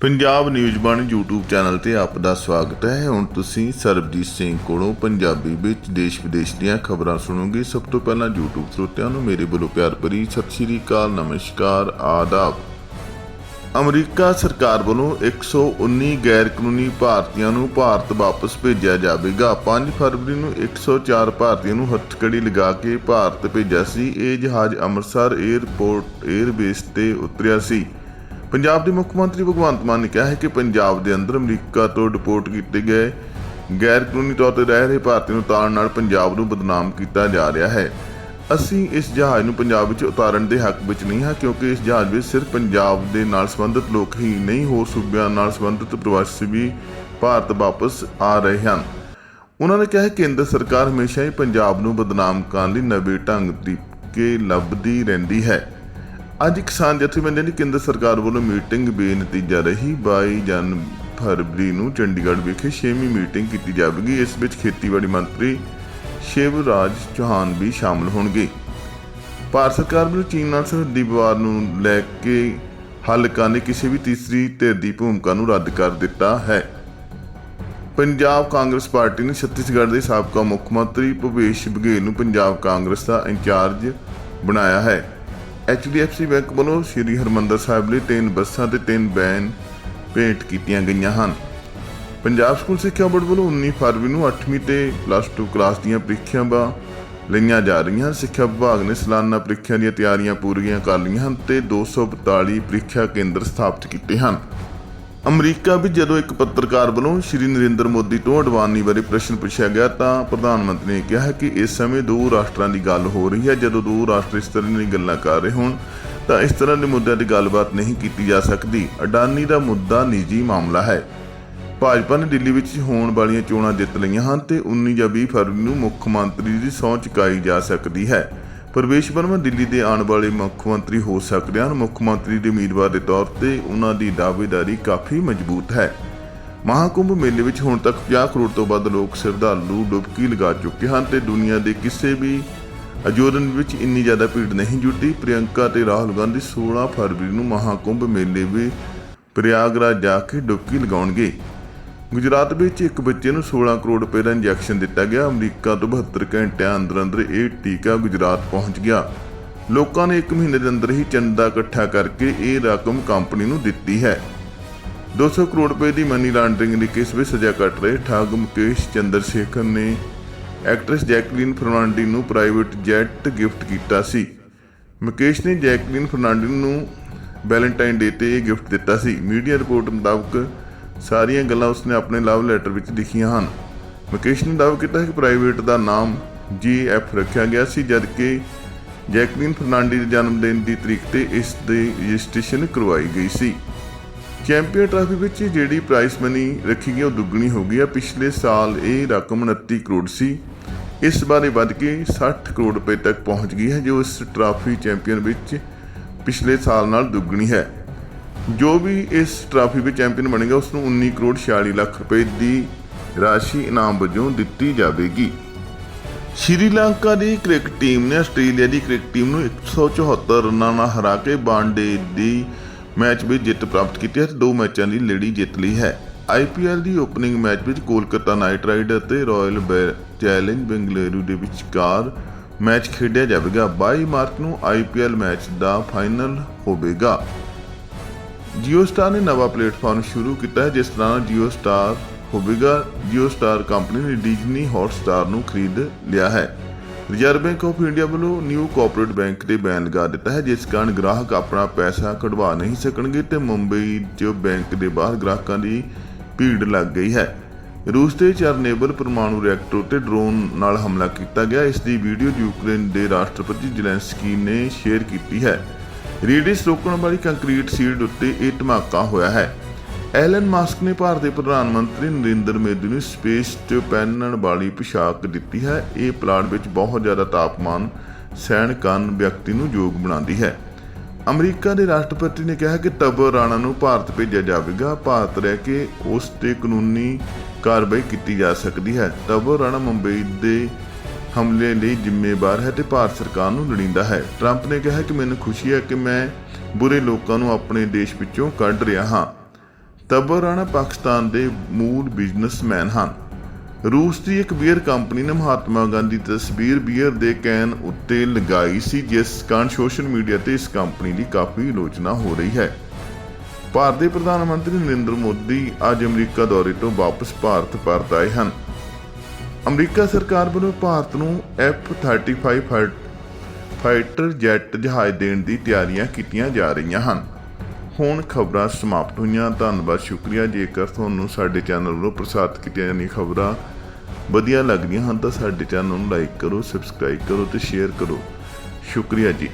Punjab news ਬਣ YouTube channel ਤੇ ਆਪ ਦਾ ਸਵਾਗਤ ਹੈ। ਹੁਣ ਤੁਸੀਂ ਸਰਬਜੀਤ ਸਿੰਘ ਕੋਲੋਂ ਪੰਜਾਬੀ ਵਿੱਚ ਦੇਸ਼ ਵਿਦੇਸ਼ ਦੀਆਂ ਖਬਰਾਂ ਸੁਣੋਗੇ। ਸਭ ਤੋਂ ਪਹਿਲਾਂ YouTube ਸਰੋਤਿਆਂ ਨੂੰ ਮੇਰੇ ਵੱਲੋਂ ਪਿਆਰ ਭਰੀ ਸਤਿ ਸ਼੍ਰੀ ਅਕਾਲ, ਨਮਸਕਾਰ, ਆਦਾਬ। ਅਮਰੀਕਾ ਸਰਕਾਰ ਵੱਲੋਂ 119 ਗੈਰ ਕਾਨੂੰਨੀ ਭਾਰਤੀਆਂ ਨੂੰ ਭਾਰਤ ਵਾਪਸ ਭੇਜਿਆ ਜਾਵੇਗਾ। 5 ਫਰਵਰੀ ਨੂੰ 104 ਭਾਰਤੀਆਂ ਨੂੰ ਹੱਥਕੜੀ ਲਗਾ ਕੇ ਭਾਰਤ ਭੇਜਿਆ ਸੀ। ਇਹ ਜਹਾਜ਼ ਅੰਮ੍ਰਿਤਸਰ 에ਅਰਪੋਰਟ 에ਅਰਬੇਸ ਤੇ ਉਤਰਿਆ ਸੀ। ਪੰਜਾਬ ਦੇ ਮੁੱਖ ਮੰਤਰੀ ਭਗਵੰਤ ਮਾਨ ਨੇ ਕਿਹਾ ਹੈ ਕਿ ਪੰਜਾਬ ਦੇ ਅੰਦਰ ਅਮਰੀਕਾ ਤੋਂ ਡਿਪੋਰਟ ਕੀਤੇ ਗਏ ਗੈਰ ਕਾਨੂੰਨੀ ਤੌਰ ਤੇ ਰਹਿ ਰਹੇ ਭਾਰਤੀਆਂ ਨੂੰ ਉਤਾਰਨ ਨਾਲ ਪੰਜਾਬ ਨੂੰ ਬਦਨਾਮ ਕੀਤਾ ਜਾ ਰਿਹਾ ਹੈ। ਅਸੀਂ ਇਸ ਜਹਾਜ਼ ਨੂੰ ਪੰਜਾਬ ਵਿੱਚ ਉਤਾਰਨ ਦੇ ਹੱਕ ਵਿੱਚ ਨਹੀਂ ਹਾਂ, ਕਿਉਂਕਿ ਇਸ ਜਹਾਜ਼ ਵਿੱਚ ਸਿਰਫ ਪੰਜਾਬ ਦੇ ਨਾਲ ਸੰਬੰਧਿਤ ਲੋਕ ਹੀ ਨਹੀਂ, ਹੋਰ ਸੂਬਿਆਂ ਨਾਲ ਸੰਬੰਧਿਤ ਪ੍ਰਵਾਸੀ ਵੀ ਭਾਰਤ ਵਾਪਸ ਆ ਰਹੇ ਹਨ। ਉਹਨਾਂ ਨੇ ਕਿਹਾ ਕੇਂਦਰ ਸਰਕਾਰ ਹਮੇਸ਼ਾ ਹੀ ਪੰਜਾਬ ਨੂੰ ਬਦਨਾਮ ਕਰਨ ਲਈ ਨਵੇਂ ਢੰਗ ਤਰੀਕੇ ਲੱਭਦੀ ਰਹਿੰਦੀ ਹੈ। ਅੱਜ ਕਿਸਾਨ ਜਥੇਬੰਦੀਆਂ ਦੀ ਕੇਂਦਰ ਸਰਕਾਰ ਵੱਲੋਂ ਮੀਟਿੰਗ ਬੇਨਤੀਜਾ ਰਹੀ। 22 ਜਨ ਫਰਵਰੀ ਨੂੰ ਚੰਡੀਗੜ੍ਹ ਵਿਖੇ 6ਵੀਂ ਮੀਟਿੰਗ ਕੀਤੀ ਜਾਵੇਗੀ। ਇਸ ਵਿੱਚ ਖੇਤੀਬਾੜੀ ਮੰਤਰੀ ਸ਼ਿਵਰਾਜ ਚੌਹਾਨ ਵੀ ਸ਼ਾਮਲ ਹੋਣਗੇ। ਭਾਰਤ ਸਰਕਾਰ ਵੱਲੋਂ ਚੀਨ ਨਾਲ ਸਰਹੱਦੀ ਵਿਵਾਦ ਨੂੰ ਲੈ ਕੇ ਹਲਕਾ ਕਰਨ ਕਿਸੇ ਵੀ ਤੀਸਰੀ ਧਿਰ ਦੀ ਭੂਮਿਕਾ ਨੂੰ ਰੱਦ ਕਰ ਦਿੱਤਾ ਹੈ। ਪੰਜਾਬ ਕਾਂਗਰਸ ਪਾਰਟੀ ਨੇ ਛੱਤੀਸਗੜ੍ਹ ਦੇ ਸਾਬਕਾ ਮੁੱਖ ਮੰਤਰੀ ਭੁਪੇਸ਼ ਬਘੇਲ ਨੂੰ ਪੰਜਾਬ ਕਾਂਗਰਸ ਦਾ ਇੰਚਾਰਜ ਬਣਾਇਆ ਹੈ। HDFC ਬੈਂਕ ਵੱਲੋਂ ਸ੍ਰੀ ਹਰਮੰਦਰ ਸਾਹਿਬ ਲਈ ਤਿੰਨ ਬੱਸਾਂ ਤੇ ਤਿੰਨ ਵੈਨ ਭੇਟ ਕੀਤੀਆਂ ਗਈਆਂ ਹਨ। ਪੰਜਾਬ ਸਕੂਲ ਸਿੱਖਿਆ ਬੋਰਡ ਵੱਲੋਂ 19 ਫਰਵਰੀ ਨੂੰ 8ਵੀਂ ਤੇ ਪਲੱਸ 2 ਕਲਾਸ ਦੀਆਂ ਪ੍ਰੀਖਿਆਵਾਂ ਲਈਆਂ ਜਾ ਰਹੀਆਂ। ਹਨ ਸਿੱਖਿਆ ਵਿਭਾਗ ਨੇ ਸਾਲਾਨਾ ਪ੍ਰੀਖਿਆ ਦੀਆਂ ਤਿਆਰੀਆਂ ਪੂਰੀਆਂ ਕਰ ਲਈਆਂ ਹਨ ਤੇ 242 ਪ੍ਰੀਖਿਆ ਕੇਂਦਰ ਸਥਾਪਿਤ ਕੀਤੇ ਹਨ। ਅਮਰੀਕਾ ਵਿੱਚ ਜਦੋਂ ਇੱਕ ਪੱਤਰਕਾਰ ਵੱਲੋਂ ਸ਼੍ਰੀ ਨਰਿੰਦਰ ਮੋਦੀ ਤੋਂ ਅਡਵਾਨੀ ਬਾਰੇ ਪ੍ਰਸ਼ਨ ਪੁੱਛਿਆ ਗਿਆ ਤਾਂ ਪ੍ਰਧਾਨ ਮੰਤਰੀ ਨੇ ਕਿਹਾ ਕਿ ਇਸ ਸਮੇਂ ਦੋ ਰਾਸ਼ਟਰਾਂ ਦੀ ਗੱਲ ਹੋ ਰਹੀ ਹੈ। ਜਦੋਂ ਦੋ ਰਾਸ਼ਟਰ ਇਸ ਤਰ੍ਹਾਂ ਦੀਆਂ ਗੱਲਾਂ ਕਰ ਰਹੇ ਹੋਣ, ਤਾਂ ਇਸ ਤਰ੍ਹਾਂ ਦੇ ਮੁੱਦਿਆਂ ਦੀ ਗੱਲਬਾਤ ਨਹੀਂ ਕੀਤੀ ਜਾ ਸਕਦੀ। ਅਡਾਨੀ ਦਾ ਮੁੱਦਾ ਨਿੱਜੀ ਮਾਮਲਾ ਹੈ। ਭਾਜਪਾ ਨੇ ਦਿੱਲੀ ਵਿੱਚ ਹੋਣ ਵਾਲੀਆਂ ਚੋਣਾਂ ਜਿੱਤ ਲਈਆਂ ਹਨ ਤੇ 19 ਜਾਂ 20 ਫਰਵਰੀ ਨੂੰ ਮੁੱਖ ਮੰਤਰੀ ਦੀ ਸਹੁੰ ਚੁਕਾਈ ਜਾ ਸਕਦੀ ਹੈ। ਪ੍ਰਵੇਸ਼ ਵਰਮਾ ਦਿੱਲੀ ਦੇ ਆਉਣ ਵਾਲੇ ਮੁੱਖ ਮੰਤਰੀ ਹੋ ਸਕਦੇ ਹਨ। ਮੁੱਖ ਮੰਤਰੀ ਦੇ ਉਮੀਦਵਾਰ ਦੇ ਤੌਰ ਤੇ ਉਹਨਾਂ ਦੀ ਦਾਅਵੇਦਾਰੀ ਕਾਫੀ ਮਜ਼ਬੂਤ ਹੈ। ਮਹਾਕੁੰਭ ਮੇਲੇ ਵਿੱਚ ਹੁਣ ਤੱਕ 50 ਕਰੋੜ ਤੋਂ ਵੱਧ ਲੋਕ ਸ਼ਰਧਾਲੂ ਡੁਬਕੀ ਲਗਾ ਚੁੱਕੇ ਹਨ ਤੇ ਦੁਨੀਆ ਦੇ ਕਿਸੇ ਵੀ ਅਜੋਰਨ ਵਿੱਚ ਇੰਨੀ ਜ਼ਿਆਦਾ ਭੀੜ ਨਹੀਂ ਜੁਟੀ ਪ੍ਰਿਯੰਕਾ ਤੇ ਰਾਹੁਲ ਗਾਂਧੀ 16 ਫਰਵਰੀ ਨੂੰ ਮਹਾਕੁੰਭ ਮੇਲੇ ਵਿੱਚ ਪ੍ਰਯਾਗਰਾਜ ਜਾ ਕੇ ਡੁਬਕੀ ਲਗਾਉਣਗੇ। ਗੁਜਰਾਤ ਵਿੱਚ ਇੱਕ ਬੱਚੇ ਨੂੰ 16 ਕਰੋੜ ਰੁਪਏ ਦਾ ਇੰਜੈਕਸ਼ਨ ਦਿੱਤਾ ਗਿਆ। ਅਮਰੀਕਾ ਤੋਂ 72 ਘੰਟਿਆਂ ਅੰਦਰ ਅੰਦਰ ਇਹ ਟੀਕਾ ਗੁਜਰਾਤ ਪਹੁੰਚ ਗਿਆ। ਲੋਕਾਂ ਨੇ 1 ਮਹੀਨੇ ਦੇ ਅੰਦਰ ਹੀ ਚੰਦਾ ਇਕੱਠਾ ਕਰਕੇ ਇਹ ਰਕਮ ਕੰਪਨੀ ਨੂੰ ਦਿੱਤੀ ਹੈ। 200 ਕਰੋੜ ਰੁਪਏ ਦੀ ਮਨੀ ਲਾਂਡਰਿੰਗ ਦੇ ਕੇਸ ਵਿੱਚ ਸਜ਼ਾ ਕੱਟ ਰਹੇ? ਠੱਗ ਮੁਕੇਸ਼, ਚੰਦਰ ਸ਼ੇਖਰ ਨੇ ਐਕਟਰੈਸ ਜੈਕਲੀਨ ਫਰਨਾਂਡੀ ਨੂੰ ਪ੍ਰਾਈਵੇਟ ਜੈਟ ਗਿਫਟ ਕੀਤਾ ਸੀ। ਮੁਕੇਸ਼ ਨੇ ਜੈਕਲੀਨ ਫਰਨਾਂਡੀ ਨੂੰ ਵੈਲੈਂਟਾਈਨ ਡੇ ਤੇ ਇਹ ਗਿਫਟ ਦਿੱਤਾ ਸੀ। ਮੀਡੀਆ ਰਿਪੋਰਟ ਮੁਤਾਬਕ ਸਾਰੀਆਂ ਗੱਲਾਂ ਉਸਨੇ ਆਪਣੇ ਲਵ ਲੈਟਰ ਵਿੱਚ ਲਿਖੀਆਂ ਹਨ। ਮੁਕੇਸ਼ ਨੇ ਦਾਅਵਾ ਕੀਤਾ ਹੈ ਕਿ ਪ੍ਰਾਈਵੇਟ ਦਾ ਨਾਮ ਜੀਐਫ ਰੱਖਿਆ ਗਿਆ ਸੀ, ਜਦਕਿ ਜੈਕਲੀਨ ਫਰਨਾਂਡੀ ਦੇ ਜਨਮ ਦਿਨ ਦੀ ਤਰੀਕ ਤੇ ਇਸ ਦੀ ਰਜਿਸਟ੍ਰੇਸ਼ਨ ਕਰਵਾਈ ਗਈ ਸੀ। ਚੈਂਪੀਅਨ ਟਰਾਫੀ ਵਿੱਚ ਜਿਹੜੀ ਪ੍ਰਾਈਸ ਮਨੀ ਰੱਖੀ ਗਈ, ਉਹ ਦੁੱਗਣੀ ਹੋ ਗਈ ਹੈ। ਪਿਛਲੇ ਸਾਲ ਇਹ ਰਕਮ 29 ਕਰੋੜ ਸੀ। ਇਸ ਬਾਰੇ ਵੱਧ ਕੇ 60 ਕਰੋੜ ਰੁਪਏ ਤੱਕ ਪਹੁੰਚ ਗਈ ਹੈ, ਜੋ ਇਸ ਟਰਾਫੀ ਚੈਂਪੀਅਨ ਵਿੱਚ ਪਿਛਲੇ ਸਾਲ ਨਾਲ ਦੁੱਗਣੀ ਹੈ। ਜੋ ਵੀ ਇਸ ਟਰਾਫੀ ਵਿੱਚ ਚੈਂਪੀਅਨ ਬਣੇਗਾ ਉਸ ਨੂੰ 19 ਕਰੋੜ 46 ਲੱਖ ਰੁਪਏ ਦੀ ਰਾਸ਼ੀ ਇਨਾਮ ਵਜੋਂ ਦਿੱਤੀ ਜਾਵੇਗੀ। ਸ਼੍ਰੀਲੰਕਾ ਦੀ ਕ੍ਰਿਕਟ ਟੀਮ ਨੇ ਆਸਟ੍ਰੇਲੀਆ ਦੀ ਕ੍ਰਿਕਟ ਟੀਮ ਨੂੰ 174 ਰਨਾਂ ਨਾਲ ਹਰਾ ਕੇ ਬਾਂਡੇ ਦੀ ਮੈਚ ਵਿੱਚ ਜਿੱਤ ਪ੍ਰਾਪਤ ਕੀਤੀ ਹੈ ਤੇ ਦੋ ਮੈਚਾਂ ਦੀ ਲੜੀ ਜਿੱਤ ਲਈ ਹੈ। ਆਈਪੀਐਲ ਦੀ ਓਪਨਿੰਗ ਮੈਚ ਵਿੱਚ ਕੋਲਕਾਤਾ ਨਾਈਟ ਰਾਈਡਰ ਅਤੇ ਰਾਇਲ ਚੈਲੰਜ ਬੰਗਲੁਰੂ ਦੇ ਵਿਚਕਾਰ ਮੈਚ ਖੇਡਿਆ ਜਾਵੇਗਾ। 22 ਮਾਰਚ ਨੂੰ ਆਈਪੀਐਲ ਮੈਚ ਦਾ ਫਾਈਨਲ ਹੋਵੇਗਾ। ਜੀਓ ਸਟਾਰ ਨੇ ਨਵਾਂ ਪਲੇਟਫਾਰਮ ਸ਼ੁਰੂ ਕੀਤਾ ਹੈ, ਜਿਸ ਤਰ੍ਹਾਂ ਜੀਓ ਸਟਾਰ ਹੋਵੇਗਾ। ਜੀਓ ਸਟਾਰ ਕੰਪਨੀ ਨੇ ਡਿਜ਼ਨੀ ਹੌਟਸਟਾਰ ਨੂੰ ਖਰੀਦ ਲਿਆ ਹੈ। ਰਿਜ਼ਰਵ ਬੈਂਕ ਆਫ ਇੰਡੀਆ ਵੱਲੋਂ ਨਿਊ ਕੋਆਪਰੇਟ ਬੈਂਕ ਤੇ ਬੈਨ ਲਗਾ ਦਿੱਤਾ ਹੈ, ਜਿਸ ਕਾਰਨ ਗ੍ਰਾਹਕ ਆਪਣਾ ਪੈਸਾ ਕਢਵਾ ਨਹੀਂ ਸਕਣਗੇ ਤੇ ਮੁੰਬਈ 'ਚ ਬੈਂਕ ਦੇ ਬਾਹਰ ਗ੍ਰਾਹਕਾਂ ਦੀ ਭੀੜ ਲੱਗ ਗਈ ਹੈ। ਰੂਸ ਤੇ ਚਰਨੇਬਲ ਪਰਮਾਣੂ ਰਿਐਕਟਰ ਤੇ ਡਰੋਨ ਨਾਲ ਹਮਲਾ ਕੀਤਾ ਗਿਆ। ਇਸ ਦੀ ਵੀਡੀਓ ਯੂਕਰੇਨ ਦੇ ਰਾਸ਼ਟਰਪਤੀ ਜ਼ੈਲੈਂਸਕੀ ਨੇ ਸ਼ੇਅਰ ਕੀਤੀ ਹੈ। ਰੀਡਿਸ ਰੋਕਣ ਵਾਲੀ ਕੰਕਰੀਟ ਸੀਲਡ ਉੱਤੇ ਇਹ ਧਮਾਕਾ ਹੋਇਆ ਹੈ। ਐਲਨ ਮਾਸਕ ਨੇ ਭਾਰਤ ਦੇ ਪ੍ਰਧਾਨ ਮੰਤਰੀ ਨਰਿੰਦਰ ਮੋਦੀ ਨੂੰ ਸਪੇਸ 'ਚ ਪਹਿਨਣ ਵਾਲੀ ਪੋਸ਼ਾਕ ਦਿੱਤੀ ਹੈ। ਇਹ ਪਲਾਟ ਵਿੱਚ ਬਹੁਤ ਜ਼ਿਆਦਾ ਤਾਪਮਾਨ ਸਹਿਣ ਕਰਨ ਵਿਅਕਤੀ ਨੂੰ ਯੋਗ ਬਣਾਉਂਦੀ ਹੈ। ਅਮਰੀਕਾ ਦੇ ਰਾਸ਼ਟਰਪਤੀ ਨੇ ਕਿਹਾ ਕਿ ਤਬਰ ਰਾਣਾ ਨੂੰ ਭਾਰਤ ਭੇਜਿਆ ਜਾਵੇਗਾ। ਭਾਰਤ ਰਹਿ ਕੇ ਉਸ ਤੇ ਕਾਨੂੰਨੀ ਕਾਰਵਾਈ ਕੀਤੀ ਜਾ ਸਕਦੀ ਹੈ। ਤਬਰ ਰਾਣਾ ਮੁੰਬਈ ਦੇ ਹਮਲੇ ਲਈ ਜ਼ਿੰਮੇਵਾਰ ਹੈ ਤੇ ਭਾਰਤ ਸਰਕਾਰ ਨੂੰ ਲੋੜੀਂਦਾ ਹੈ। ਟਰੰਪ ਨੇ ਕਿਹਾ ਕਿ ਮੈਨੂੰ ਖੁਸ਼ੀ ਹੈ ਕਿ ਮੈਂ ਬੁਰੇ ਲੋਕਾਂ ਨੂੰ ਆਪਣੇ ਦੇਸ਼ ਵਿੱਚੋਂ ਕੱਢ ਰਿਹਾ ਹਾਂ। ਤਬਰ ਰਾਣਾ ਪਾਕਿਸਤਾਨ ਦੇ ਮੂਲ ਬਿਜ਼ਨਸਮੈਨ ਹਨ। ਰੂਸ ਦੀ ਇੱਕ ਬੀਅਰ ਕੰਪਨੀ ਨੇ ਮਹਾਤਮਾ ਗਾਂਧੀ ਦੀ ਤਸਵੀਰ ਬੀਅਰ ਦੇ ਕੈਨ ਉੱਤੇ ਲਗਾਈ ਸੀ, ਜਿਸ ਕਾਰਨ ਸੋਸ਼ਲ ਮੀਡੀਆ ਤੇ ਇਸ ਕੰਪਨੀ ਦੀ ਕਾਫੀ ਆਲੋਚਨਾ ਹੋ ਰਹੀ ਹੈ। ਭਾਰਤ ਦੇ ਪ੍ਰਧਾਨ ਮੰਤਰੀ ਨਰਿੰਦਰ ਮੋਦੀ ਅੱਜ ਅਮਰੀਕਾ ਦੌਰੇ ਤੋਂ ਵਾਪਸ ਭਾਰਤ ਪਰਤ ਆਏ ਹਨ। ਅਮਰੀਕਾ ਸਰਕਾਰ ਵੱਲੋਂ ਭਾਰਤ ਨੂੰ F-35 ਫਾਈਟ- ਫਾਈਟਰ ਜੈਟ ਜਹਾਜ਼ ਦੇਣ ਦੀ ਤਿਆਰੀਆਂ ਕੀਤੀਆਂ ਜਾ ਰਹੀਆਂ ਹਨ। ਹੁਣ ਖਬਰਾਂ ਸਮਾਪਤ ਹੋਈਆਂ। ਧੰਨਵਾਦ, ਸ਼ੁਕਰੀਆ। ਜੇਕਰ ਤੁਹਾਨੂੰ ਸਾਡੇ ਚੈਨਲ ਵੱਲੋਂ ਪ੍ਰਸਾਰਿਤ ਕੀਤੀਆਂ ਜਾਂਦੀਆਂ ਖਬਰਾਂ ਵਧੀਆ ਲੱਗਦੀਆਂ ਹਨ, ਤਾਂ ਸਾਡੇ ਚੈਨਲ ਨੂੰ ਲਾਈਕ ਕਰੋ, ਸਬਸਕ੍ਰਾਈਬ ਕਰੋ ਤੇ ਸ਼ੇਅਰ ਕਰੋ। ਸ਼ੁਕਰੀਆ ਜੀ।